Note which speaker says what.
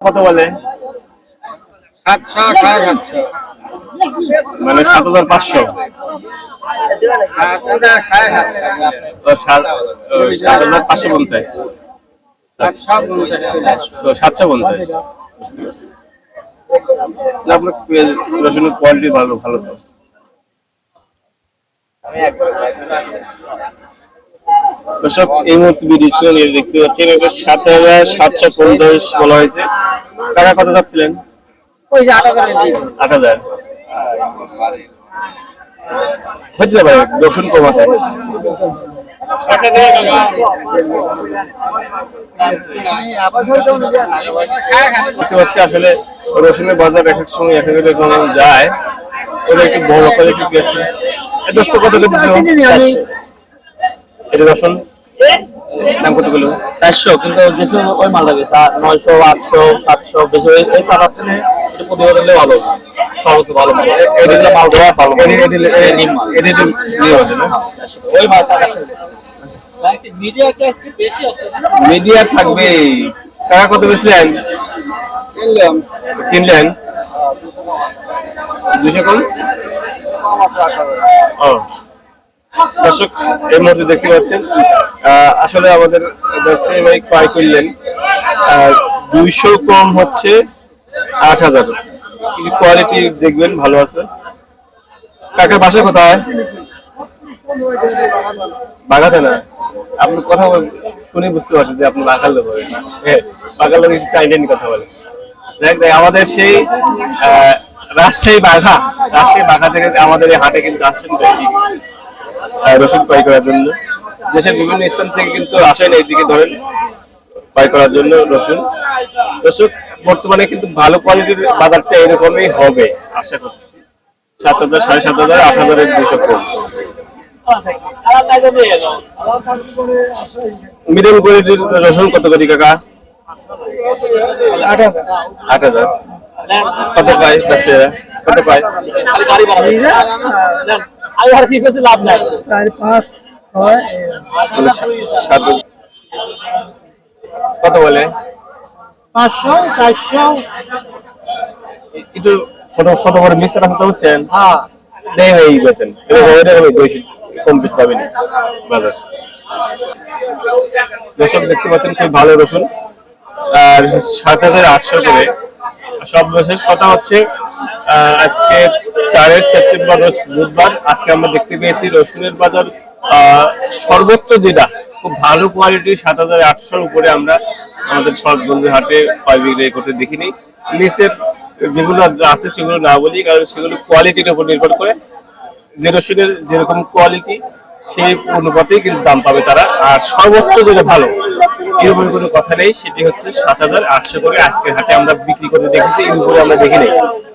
Speaker 1: কত বলে? মানে সাত হাজার পাঁচশো।
Speaker 2: সাত হাজার
Speaker 1: পাঁচশো পঞ্চাশ। তো সাতশো পঞ্চাশ। বুঝতে পারছি। আপনার রসুনের কোয়ালিটি ভালো ভালো তো। দর্শক এই মুহূর্তে স্ক্রিনে দেখতে পাচ্ছেন এটা সাত হাজার সাতশো পঞ্চাশ বলা হয়েছে। টাকা কত
Speaker 2: যে আটা করে
Speaker 1: হাজার। হচ্ছে যাবে রসুন কম আছে। দেখতে পাচ্ছি আসলে রসুনের বাজার এক এক সময় এক এক রকম যায়। ওটা একটু বড় গেছে। দোস্ত কত করে এটা রসুন দাম কত কিলো?
Speaker 3: চারশো কিন্তু কিছু ওই মালটা গেছে আর নয়শো আটশো সাতশো বেশি এই চার থেকে একটু প্রতিবার দিলে ভালো। সর্বোচ্চ ভালো মাল। এটা মাল দেওয়া ভালো মাল। নিম মাল।
Speaker 1: এটা
Speaker 3: ওই
Speaker 1: মিডিয়া থাকবে। টাকা কত বেচলেন? কিনলেন? দুশো কম ও। দর্শক, এই মুহূর্তে দেখতে পাচ্ছেন আসলে আমাদের ব্যবসায়ী ভাই ক্রয় করলেন দুইশো কম হচ্ছে আট হাজার। কিন্তু কোয়ালিটি দেখবেন, ভালো আছে। কাকার বাসা কোথায়? বাগাতে না। আপনি কথা শুনে বুঝতে পারছি যে আপনি বাগাল লোক হ্যাঁ বাগাল লোক একটু টাইটেন কথা বলে। দেখ দেখ, আমাদের সেই রাজশাহী বাঘা রাজশাহী বাঘা থেকে আমাদের এই হাটে কিন্তু আসছেন রসুন ক্রয় করার জন্য। দেশের বিভিন্ন স্থান থেকে কিন্তু আসেন এইদিকে ধরেন ক্রয় করার জন্য রসুন। রসুন বর্তমানে কিন্তু ভালো কোয়ালিটির বাজারটা এরকমই হবে আশা করছি। সাত হাজার সাড়ে সাত হাজার আট হাজারের দুশো কম মিডিয়াম কোয়ালিটির রসুন কত করি কাকা? আট হাজার। কত পায় ব্যবসায়ীরা? কত পায়?
Speaker 3: আমি আর কি করছি লাভ নাই।
Speaker 1: মানে সা- সাত কত বলে?
Speaker 2: পাঁচশো চারশো।
Speaker 1: একটু ছোট ছোট করে মিক্সার আছে তো বুঝছেন
Speaker 2: হ্যাঁ।
Speaker 1: দেয় হয়ে গেছেন। এটা হবে বেশি কম বেশি পাবে না। বাজার। দর্শক দেখতে পাচ্ছেন খুব ভালো রসুন। আর সাত হাজার আটশো করে। সব শেষ কথা হচ্ছে আহ, আজকে চারের সেপ্টেম্বর, রোজ বুধবার। আজকে আমরা দেখতে পেয়েছি রসুনের বাজার সর্বোচ্চ যেটা, খুব ভালো কোয়ালিটির সাত হাজার আটশোর উপরে আমরা আমাদের সৎবন্ধু হাটে পাই বিক্রি করতে দেখিনি। নিচের যেগুলো আছে সেগুলো না বলি, কারণ সেগুলো কোয়ালিটির উপর নির্ভর করে। যে রসুনের যেরকম কোয়ালিটি সেই অনুপাতেই কিন্তু দাম পাবে তারা। আর সর্বোচ্চ যেটা ভালো, এর উপরে কোনো কথা নেই, সেটি হচ্ছে সাত হাজার আটশো করে আজকের হাটে আমরা বিক্রি করতে দেখেছি, এর উপরে আমরা দেখি নাই